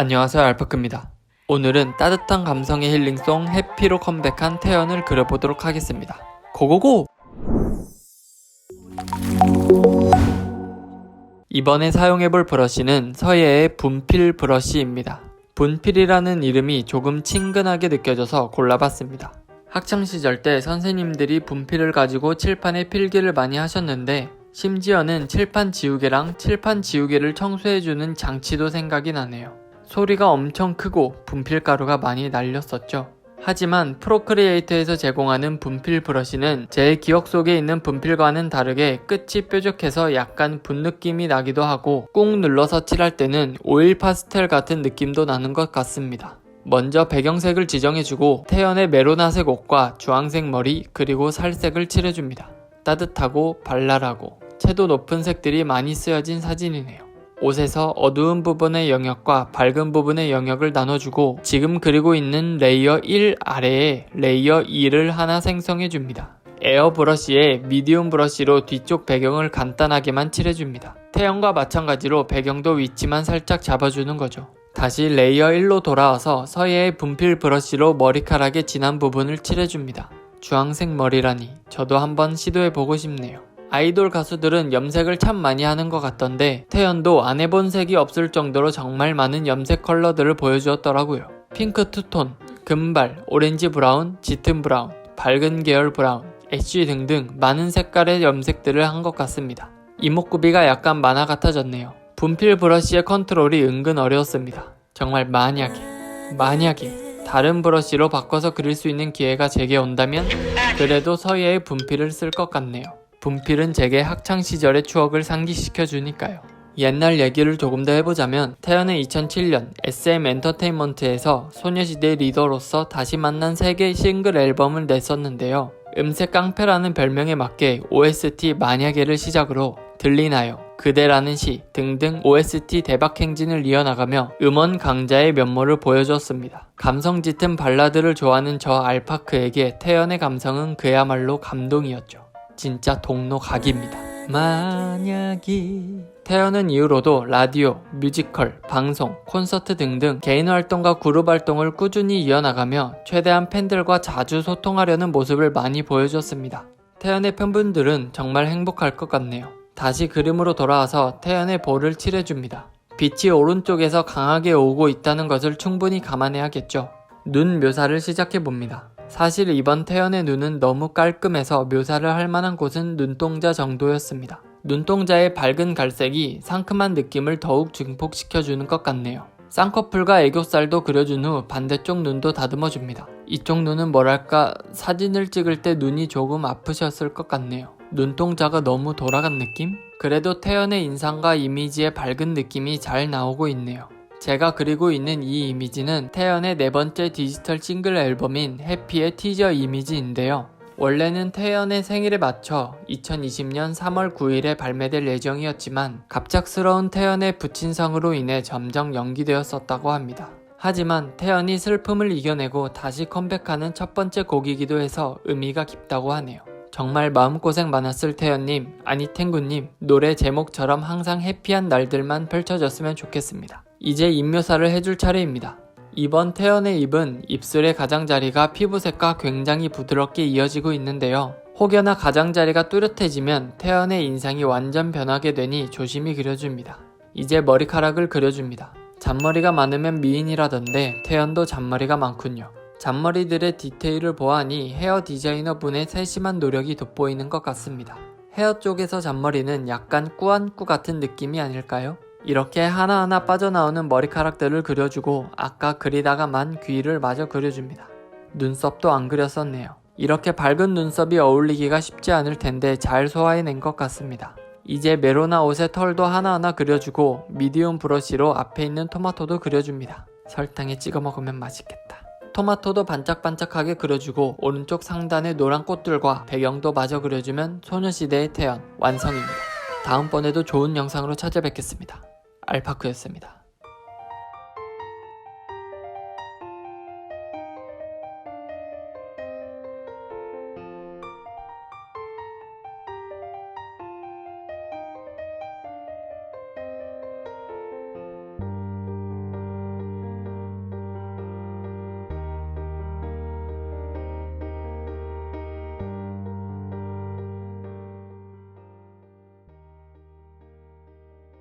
안녕하세요 알파크입니다. 오늘은 따뜻한 감성의 힐링송 해피로 컴백한 태연을 그려보도록 하겠습니다. 고고고! 이번에 사용해볼 브러쉬는 서예의 분필 브러쉬입니다. 분필이라는 이름이 조금 친근하게 느껴져서 골라봤습니다. 학창시절 때 선생님들이 분필을 가지고 칠판에 필기를 많이 하셨는데 심지어는 칠판 지우개랑 칠판 지우개를 청소해주는 장치도 생각이 나네요. 소리가 엄청 크고 분필가루가 많이 날렸었죠. 하지만 프로크리에이터에서 제공하는 분필 브러쉬는 제 기억 속에 있는 분필과는 다르게 끝이 뾰족해서 약간 분 느낌이 나기도 하고 꾹 눌러서 칠할 때는 오일 파스텔 같은 느낌도 나는 것 같습니다. 먼저 배경색을 지정해주고 태연의 메로나색 옷과 주황색 머리 그리고 살색을 칠해줍니다. 따뜻하고 발랄하고 채도 높은 색들이 많이 쓰여진 사진이네요. 옷에서 어두운 부분의 영역과 밝은 부분의 영역을 나눠주고 지금 그리고 있는 레이어 1 아래에 레이어 2를 하나 생성해 줍니다. 에어 브러쉬에 미디움 브러쉬로 뒤쪽 배경을 간단하게만 칠해줍니다. 태연과 마찬가지로 배경도 위치만 살짝 잡아주는 거죠. 다시 레이어 1로 돌아와서 서예의 분필 브러쉬로 머리카락의 진한 부분을 칠해줍니다. 주황색 머리라니 저도 한번 시도해보고 싶네요. 아이돌 가수들은 염색을 참 많이 하는 것 같던데 태연도 안 해본 색이 없을 정도로 정말 많은 염색 컬러들을 보여주었더라고요. 핑크 투톤, 금발, 오렌지 브라운, 짙은 브라운, 밝은 계열 브라운, 애쉬 등등 많은 색깔의 염색들을 한 것 같습니다. 이목구비가 약간 만화 같아졌네요. 분필 브러쉬의 컨트롤이 은근 어려웠습니다. 정말 만약에, 만약에 다른 브러쉬로 바꿔서 그릴 수 있는 기회가 제게 온다면 그래도 서예의 분필을 쓸 것 같네요. 분필은 제게 학창 시절의 추억을 상기시켜 주니까요. 옛날 얘기를 조금 더 해보자면 태연은 2007년 SM 엔터테인먼트에서 소녀시대 리더로서 다시 만난 세계 싱글 앨범을 냈었는데요. 음색 깡패라는 별명에 맞게 OST 만약에를 시작으로 들리나요? 그대라는 시 등등 OST 대박 행진을 이어나가며 음원 강자의 면모를 보여줬습니다. 감성 짙은 발라드를 좋아하는 저 알파크에게 태연의 감성은 그야말로 감동이었죠. 진짜 동로 각입니다. 만약이 태연은 이후로도 라디오, 뮤지컬, 방송, 콘서트 등등 개인 활동과 그룹 활동을 꾸준히 이어나가며 최대한 팬들과 자주 소통하려는 모습을 많이 보여줬습니다. 태연의 팬분들은 정말 행복할 것 같네요. 다시 그림으로 돌아와서 태연의 볼을 칠해줍니다. 빛이 오른쪽에서 강하게 오고 있다는 것을 충분히 감안해야겠죠. 눈 묘사를 시작해봅니다. 사실 이번 태연의 눈은 너무 깔끔해서 묘사를 할 만한 곳은 눈동자 정도였습니다. 눈동자의 밝은 갈색이 상큼한 느낌을 더욱 증폭시켜주는 것 같네요. 쌍꺼풀과 애교살도 그려준 후 반대쪽 눈도 다듬어줍니다. 이쪽 눈은 뭐랄까 사진을 찍을 때 눈이 조금 아프셨을 것 같네요. 눈동자가 너무 돌아간 느낌? 그래도 태연의 인상과 이미지의 밝은 느낌이 잘 나오고 있네요. 제가 그리고 있는 이 이미지는 태연의 네 번째 디지털 싱글 앨범인 해피의 티저 이미지인데요. 원래는 태연의 생일에 맞춰 2020년 3월 9일에 발매될 예정이었지만 갑작스러운 태연의 부친성으로 인해 점점 연기되었었다고 합니다. 하지만 태연이 슬픔을 이겨내고 다시 컴백하는 첫 번째 곡이기도 해서 의미가 깊다고 하네요. 정말 마음고생 많았을 태연님, 아니 탱구님, 노래 제목처럼 항상 해피한 날들만 펼쳐졌으면 좋겠습니다. 이제 입묘사를 해줄 차례입니다. 이번 태연의 입은 입술의 가장자리가 피부색과 굉장히 부드럽게 이어지고 있는데요. 혹여나 가장자리가 뚜렷해지면 태연의 인상이 완전 변하게 되니 조심히 그려줍니다. 이제 머리카락을 그려줍니다. 잔머리가 많으면 미인이라던데 태연도 잔머리가 많군요. 잔머리들의 디테일을 보아하니 헤어 디자이너 분의 세심한 노력이 돋보이는 것 같습니다. 헤어 쪽에서 잔머리는 약간 꾸안꾸 같은 느낌이 아닐까요? 이렇게 하나하나 빠져나오는 머리카락들을 그려주고 아까 그리다가 만 귀를 마저 그려줍니다. 눈썹도 안 그렸었네요. 이렇게 밝은 눈썹이 어울리기가 쉽지 않을 텐데 잘 소화해낸 것 같습니다. 이제 메로나 옷의 털도 하나하나 그려주고 미디움 브러쉬로 앞에 있는 토마토도 그려줍니다. 설탕에 찍어 먹으면 맛있겠다. 토마토도 반짝반짝하게 그려주고 오른쪽 상단의 노란 꽃들과 배경도 마저 그려주면 소녀시대의 태연 완성입니다. 다음번에도 좋은 영상으로 찾아뵙겠습니다. 알파크였습니다.